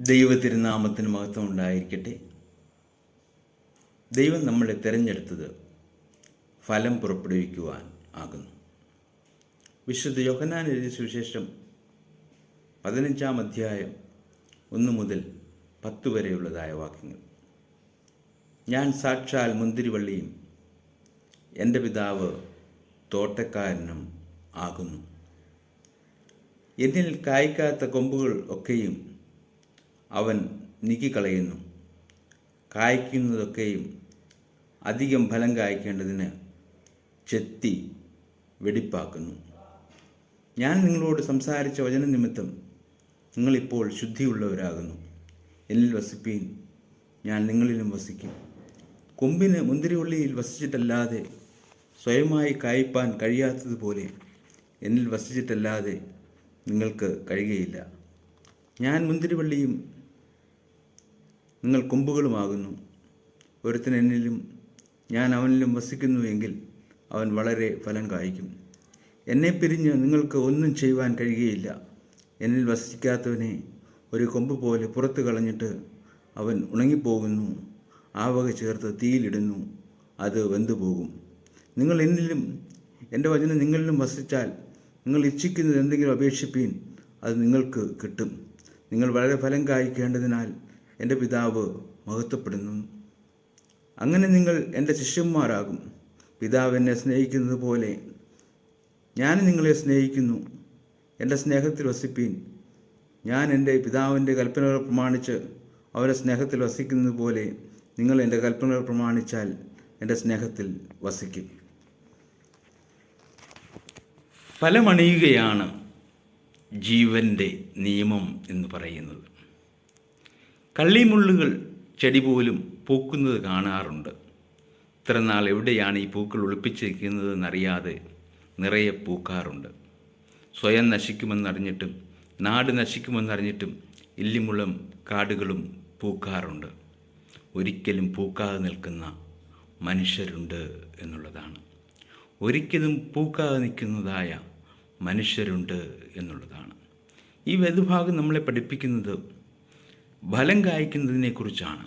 ദൈവ തിരുനാമത്തിന് മഹത്വം ഉണ്ടായിരിക്കട്ടെ. ദൈവം നമ്മളെ തിരഞ്ഞെടുത്തത് ഫലം പുറപ്പെടുവിക്കുവാൻ ആകുന്നു. വിശുദ്ധ യോഹനാൻ എഴുതിയ സുവിശേഷം പതിനഞ്ചാം അധ്യായം ഒന്ന് മുതൽ പത്ത് വരെയുള്ളതായ വാക്യങ്ങൾ. ഞാൻ സാക്ഷാൽ മുന്തിരിവള്ളിയും എന്റെ പിതാവ് തോട്ടക്കാരനും ആകുന്നു. എന്നിൽ കായ്ക്കാത്ത കൊമ്പുകൾ ഒക്കെയും അവൻ നീക്കിക്കളയുന്നു. കായ്ക്കുന്നതൊക്കെയും അധികം ഫലം കായ്ക്കേണ്ടതിന് ചെത്തി വെടിപ്പാക്കുന്നു. ഞാൻ നിങ്ങളോട് സംസാരിച്ച വചന നിമിത്തം നിങ്ങളിപ്പോൾ ശുദ്ധിയുള്ളവരാകുന്നു. എന്നിൽ വസിപ്പീൻ ഞാൻ നിങ്ങളിലും വസിക്കും. കൊമ്പിന് മുന്തിരിവള്ളിയിൽ വസിച്ചിട്ടല്ലാതെ സ്വയമായി കായ്പാൻ കഴിയാത്തതുപോലെ എന്നിൽ വസിച്ചിട്ടല്ലാതെ നിങ്ങൾക്ക് കഴിയുകയില്ല. ഞാൻ മുന്തിരിവള്ളിയും നിങ്ങൾ കൊമ്പുകളുമാകുന്നു. ഒരുത്തൻ എന്നിലും ഞാൻ അവനിലും വസിക്കുന്നുവെങ്കിൽ അവൻ വളരെ ഫലം കായ്ക്കും. എന്നെ പിരിഞ്ഞ് നിങ്ങൾക്ക് ഒന്നും ചെയ്യുവാൻ കഴിയുകയില്ല. എന്നിൽ വസിക്കാത്തവനെ ഒരു കൊമ്പ് പോലെ പുറത്ത് കളഞ്ഞിട്ട് അവൻ ഉണങ്ങിപ്പോകുന്നു. ആ വക ചേർത്ത് തീയിലിടുന്നു. അത് വെന്തുപോകും നിങ്ങൾ എന്നിലും എന്റെ വചനം നിങ്ങളിലും വസിച്ചാൽ നിങ്ങൾ ഇച്ഛിക്കുന്നത് എന്തെങ്കിലും അപേക്ഷിപ്പീൻ അത് നിങ്ങൾക്ക് കിട്ടും. നിങ്ങൾ വളരെ ഫലം കായ്ക്കേണ്ടതിനാൽ എന്റെ പിതാവ് മഹത്വപ്പെടുന്നു. അങ്ങനെ നിങ്ങൾ എന്റെ ശിഷ്യന്മാരാകും. പിതാവ് എന്നെ സ്നേഹിക്കുന്നത് പോലെ ഞാൻ നിങ്ങളെ സ്നേഹിക്കുന്നു. എന്റെ സ്നേഹത്തിൽ വസിപ്പീൻ. ഞാൻ എന്റെ പിതാവിന്റെ കൽപ്പനകൾ പ്രമാണിച്ച് അവരെ സ്നേഹത്തിൽ വസിക്കുന്നത് പോലെ നിങ്ങൾ എന്റെ കൽപ്പനകൾ പ്രമാണിച്ചാൽ എന്റെ സ്നേഹത്തിൽ വസിക്കും. ഫലമണിയുകയാണ് ജീവന്റെ നിയമം എന്ന് പറയുന്നത്. കള്ളിമുള്ളുകൾ ചെടി പോലും പൂക്കുന്നത് കാണാറുണ്ട്. ഇത്ര നാൾ എവിടെയാണ് ഈ പൂക്കൾ ഒളിപ്പിച്ചിരിക്കുന്നതെന്നറിയാതെ നിറയെ പൂക്കാറുണ്ട്. സ്വയം നശിക്കുമെന്നറിഞ്ഞിട്ടും നാട് നശിക്കുമെന്നറിഞ്ഞിട്ടും ഇല്ലിമുളം കാടുകളും പൂക്കാറുണ്ട്. ഒരിക്കലും പൂക്കാതെ നിൽക്കുന്ന മനുഷ്യരുണ്ട് എന്നുള്ളതാണ്. ഒരിക്കലും പൂക്കാതെ നിൽക്കുന്നതായ മനുഷ്യരുണ്ട് എന്നുള്ളതാണ്. ഈ വേദഭാഗം നമ്മളെ പഠിപ്പിക്കുന്നത് ഫലം കായ്ക്കുന്നതിനെക്കുറിച്ചാണ്.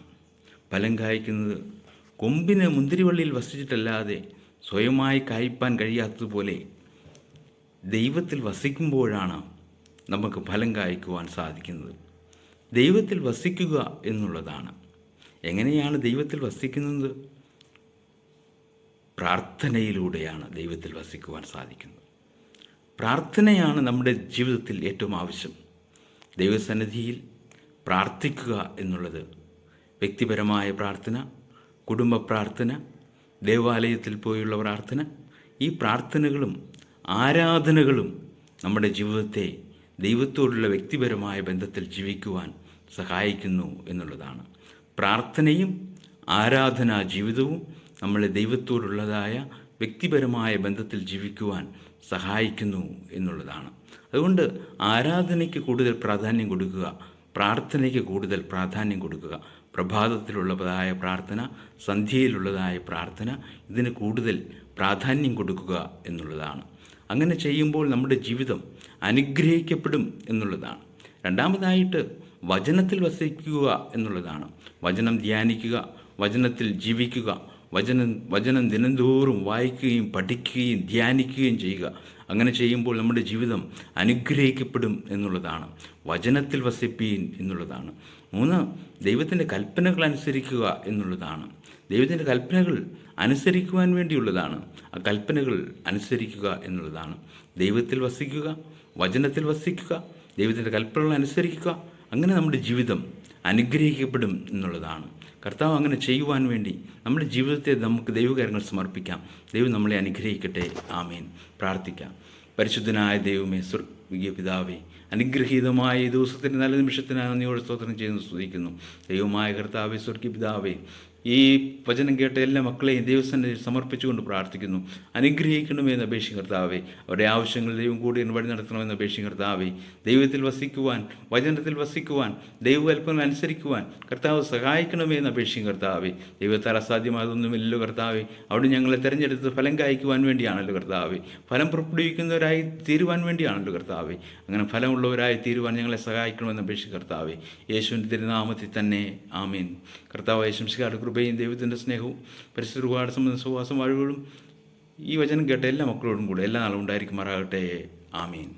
ഫലം കായ്ക്കുന്നത് കൊമ്പിന് മുന്തിരിവള്ളിയിൽ വസിച്ചിട്ടല്ലാതെ സ്വയമായി കായ്പാൻ കഴിയാത്തതുപോലെ ദൈവത്തിൽ വസിക്കുമ്പോഴാണ് നമുക്ക് ഫലം കായ്ക്കുവാൻ സാധിക്കുന്നത്. ദൈവത്തിൽ വസിക്കുക എന്നുള്ളതാണ്. എങ്ങനെയാണ് ദൈവത്തിൽ വസിക്കുന്നത്? പ്രാർത്ഥനയിലൂടെയാണ് ദൈവത്തിൽ വസിക്കുവാൻ സാധിക്കുന്നത്. പ്രാർത്ഥനയാണ് നമ്മുടെ ജീവിതത്തിൽ ഏറ്റവും ആവശ്യം. ദൈവസന്നിധിയിൽ പ്രാർത്ഥിക്കുക എന്നുള്ളത് വ്യക്തിപരമായ പ്രാർത്ഥന കുടുംബ പ്രാർത്ഥന ദേവാലയത്തിൽ പോയുള്ള പ്രാർത്ഥന ഈ പ്രാർത്ഥനകളും ആരാധനകളും നമ്മുടെ ജീവിതത്തെ ദൈവത്തോടുള്ള വ്യക്തിപരമായ ബന്ധത്തിൽ ജീവിക്കുവാൻ സഹായിക്കുന്നു എന്നുള്ളതാണ്. പ്രാർത്ഥനയും ആരാധനാ ജീവിതവും നമ്മളെ ദൈവത്തോടുള്ളതായ വ്യക്തിപരമായ ബന്ധത്തിൽ ജീവിക്കുവാൻ സഹായിക്കുന്നു എന്നുള്ളതാണ്. അതുകൊണ്ട് ആരാധനയ്ക്ക് കൂടുതൽ പ്രാധാന്യം കൊടുക്കുക പ്രാർത്ഥനയ്ക്ക് കൂടുതൽ പ്രാധാന്യം കൊടുക്കുക. പ്രഭാതത്തിലുള്ളതായ പ്രാർത്ഥന സന്ധ്യയിലുള്ളതായ പ്രാർത്ഥന ഇതിന് കൂടുതൽ പ്രാധാന്യം കൊടുക്കുക എന്നുള്ളതാണ്. അങ്ങനെ ചെയ്യുമ്പോൾ നമ്മുടെ ജീവിതം അനുഗ്രഹിക്കപ്പെടും എന്നുള്ളതാണ്. രണ്ടാമതായിട്ട് വചനത്തിൽ വസിക്കുക എന്നുള്ളതാണ്. വചനം ധ്യാനിക്കുക വചനത്തിൽ ജീവിക്കുക വചനം വചനം ദിനംതോറും വായിക്കുകയും പഠിക്കുകയും ധ്യാനിക്കുകയും ചെയ്യുക. അങ്ങനെ ചെയ്യുമ്പോൾ നമ്മുടെ ജീവിതം അനുഗ്രഹിക്കപ്പെടും എന്നുള്ളതാണ്. വചനത്തിൽ വസിപ്പീൻ എന്നുള്ളതാണ്. മൂന്ന് ദൈവത്തിന്റെ കൽപ്പനകൾ അനുസരിക്കുക എന്നുള്ളതാണ്. ദൈവത്തിന്റെ കൽപ്പനകൾ അനുസരിക്കുവാൻ വേണ്ടിയുള്ളതാണ്. ആ കൽപ്പനകൾ അനുസരിക്കുക എന്നുള്ളതാണ്. ദൈവത്തിൽ വസിക്കുക വചനത്തിൽ വസിക്കുക ദൈവത്തിന്റെ കൽപ്പനകൾ അനുസരിക്കുക അങ്ങനെ നമ്മുടെ ജീവിതം അനുഗ്രഹിക്കപ്പെടും എന്നുള്ളതാണ്. കർത്താവ് അങ്ങനെ ചെയ്യുവാൻ വേണ്ടി നമ്മുടെ ജീവിതത്തെ നമുക്ക് ദൈവകാര്യങ്ങൾ സമർപ്പിക്കാം. ദൈവം നമ്മളെ അനുഗ്രഹിക്കട്ടെ. ആമേൻ. പ്രാർത്ഥിക്കാം. പരിശുദ്ധനായ ദൈവമേ സ്വർഗീയ പിതാവേ അനുഗ്രഹീതമായ ഈ ദിവസത്തിന്റെ നല്ല നിമിഷത്തിനാണ് നന്ദിയോട് സ്തോത്രം ചെയ്യുന്നു സ്തുതിക്കുന്നു. ദൈവമായ കർത്താവേ സ്വർഗീയ പിതാവേ ഈ വചനം കേട്ട എല്ലാ മക്കളെയും ദൈവസന്നിധി സമർപ്പിച്ചുകൊണ്ട് പ്രാർത്ഥിക്കുന്നു. അനുഗ്രഹിക്കണമെന്ന് അപേക്ഷിക്കും കർത്താവെ അവരുടെ ആവശ്യങ്ങൾ ദൈവം കൂടി വഴി നടത്തണമെന്ന് അപേക്ഷിക്കും കർത്താവെ ദൈവത്തിൽ വസിക്കുവാൻ വചനത്തിൽ വസിക്കുവാൻ ദൈവകൽപ്പന അനുസരിക്കുവാൻ കർത്താവ് സഹായിക്കണമെന്ന് അപേക്ഷിക്കും കർത്താവെ ദൈവത്താൽ അസാധ്യമായതൊന്നുമില്ലല്ലോ കർത്താവെ. അവിടെ ഞങ്ങളെ തിരഞ്ഞെടുത്ത് ഫലം കായ്ക്കുവാൻ വേണ്ടിയാണല്ലോ കർത്താവെ. ഫലം പുറപ്പെടുവിക്കുന്നവരായി തീരുവാൻ വേണ്ടിയാണല്ലോ കർത്താവെ. അങ്ങനെ ഫലമുള്ളവരായി തീരുവാൻ ഞങ്ങളെ സഹായിക്കണമെന്ന് അപേക്ഷിക്കും കർത്താവെ യേശുവിന്റെ തിരുനാമത്തിൽ തന്നെ ആമീൻ. കർത്താവ് യേശംശിക്കാരുടെ കൃപയും ദൈവത്തിന്റെ സ്നേഹവും പരിശുദ്ധ ഒരുപാട് സംബന്ധ സുവാസം വാഴുകളും ഈ വചനം കേട്ട എല്ലാ മക്കളോടും കൂടെ എല്ലാ നാളും ഉണ്ടായിരിക്കുമാറാകട്ടെ. ആമീൻ.